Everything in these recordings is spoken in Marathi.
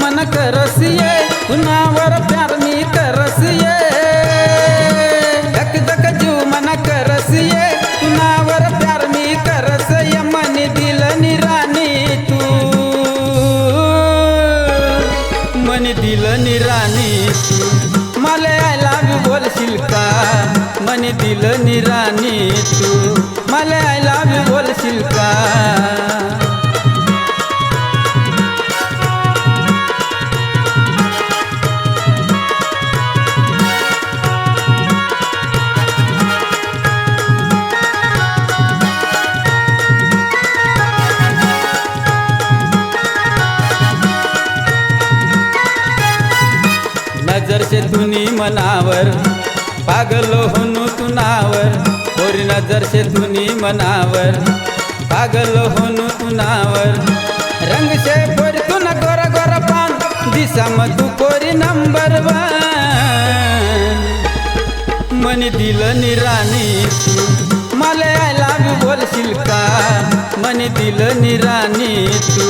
मन करसिये कुणावर प्यार मी करसिये. धक धक जीव मन करसिये कुणावर प्यार मी करसय मन दिल निराणी तू. मन दिल निराणी तू. मला आयला बोलशील का? मन दिल निराणी तू. मला आयला नजर धुनी मनावर पागलो होनु तुनावर और नजर से तुनी मनावर पागलो होनु तुनावर रंग से तुन गोरा गोरा पान दिशा तू कोरी नंबर वन. मन दिल निराणी तू मला आय लाव बोलशील का? मन दिल निराणी तू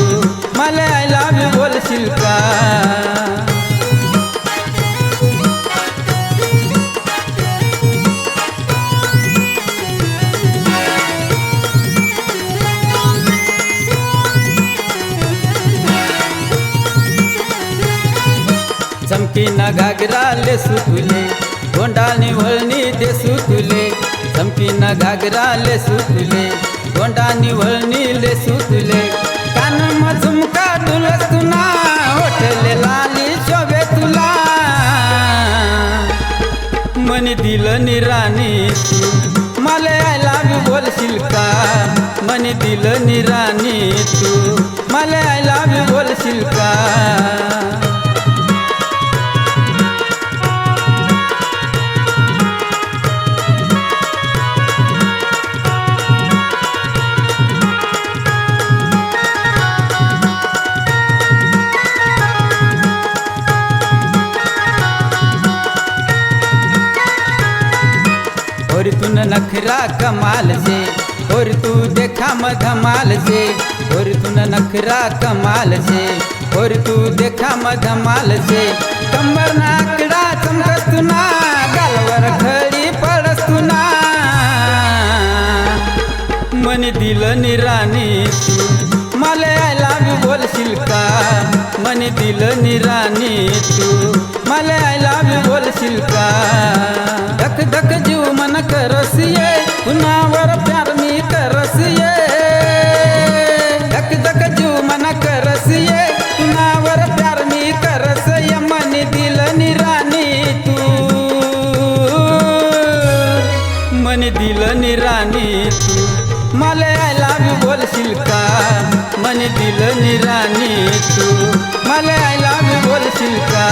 मला आय लाव बोलशील का? चमकी घागराले घागरा सुतुले. गोंडानी वळणी ते सुतुले. चमकीना घागराले घागरा सुतुले. गोंडानी वळणी ले सुतुले. कान म झुमका डुलस तुना होटले लाली शोभे तुला. मन दिल निराणी तू. मला आय लाव बोलशील का? मन दिल निराणी तू. मला आयला बी बोलशील का? नखरा कमाल से और तू देखा मधमाल से और तू नखरा कमाल से और तू देखा मधमाल से। कमर नाकड़ा चमकस तू ना गालवर खड़ी पड़स तू ना मन दिल निराणी तू मला आय लाव बोलशील का मन दिल निराणी तू मला आय लाव बोलशील का धक धक जीव दिल निराणी तू. मला आय लाव यू बोलशील का? मन दिल निराणी तू. मला आय बोलशील का?